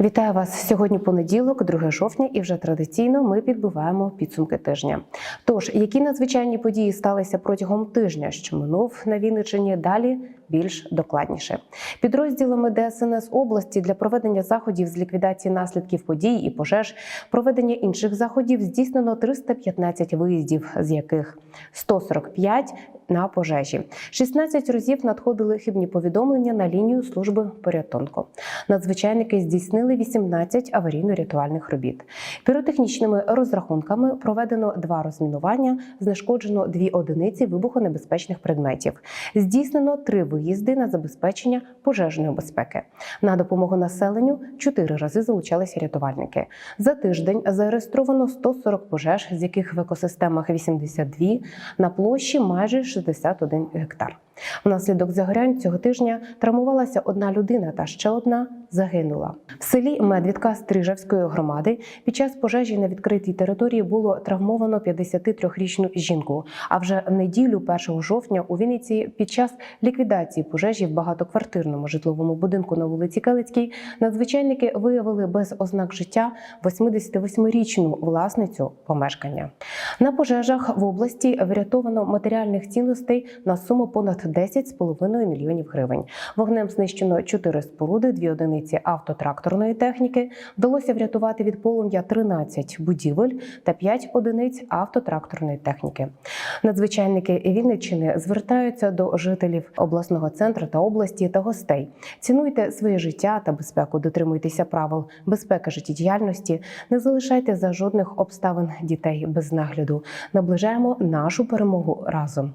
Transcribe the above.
Вітаю вас сьогодні. Понеділок, 2 жовтня, і вже традиційно ми підбиваємо підсумки тижня. Тож, які надзвичайні події сталися протягом тижня, що минув на Вінниччині, далі більш докладніше. Підрозділами ДСНС області для проведення заходів з ліквідації наслідків подій і пожеж, проведення інших заходів здійснено 315 виїздів, з яких 145 на пожежі. 16 разів надходили хибні повідомлення на лінію служби порятунку. Надзвичайники здійснили 18 аварійно-рятувальних робіт. Піротехнічними розрахунками проведено два розмінування, знешкоджено дві одиниці вибухонебезпечних предметів. Здійснено три виїзди на забезпечення пожежної безпеки. На допомогу населенню чотири рази залучалися рятувальники. За тиждень зареєстровано 140 пожеж, з яких в екосистемах 82, на площі майже 61 гектар. Внаслідок загорянь цього тижня травмувалася одна людина та ще одна загинула. В селі Медвідка Стрижавської громади під час пожежі на відкритій території було травмовано 53-річну жінку. А вже в неділю, 1 жовтня, у Вінниці під час ліквідації пожежі в багатоквартирному житловому будинку на вулиці Калицькій надзвичайники виявили без ознак життя 88-річну власницю помешкання. На пожежах в області врятовано матеріальних цінностей на суму понад 10,5 мільйонів гривень. Вогнем знищено 4 споруди, 2 одиниці автотракторної техніки. Вдалося врятувати від полум'я 13 будівель та 5 одиниць автотракторної техніки. Надзвичайники Вінниччини звертаються до жителів обласного центру та області та гостей. Цінуйте своє життя та безпеку, дотримуйтеся правил безпеки життєдіяльності, не залишайте за жодних обставин дітей без нагляду. Наближаємо нашу перемогу разом.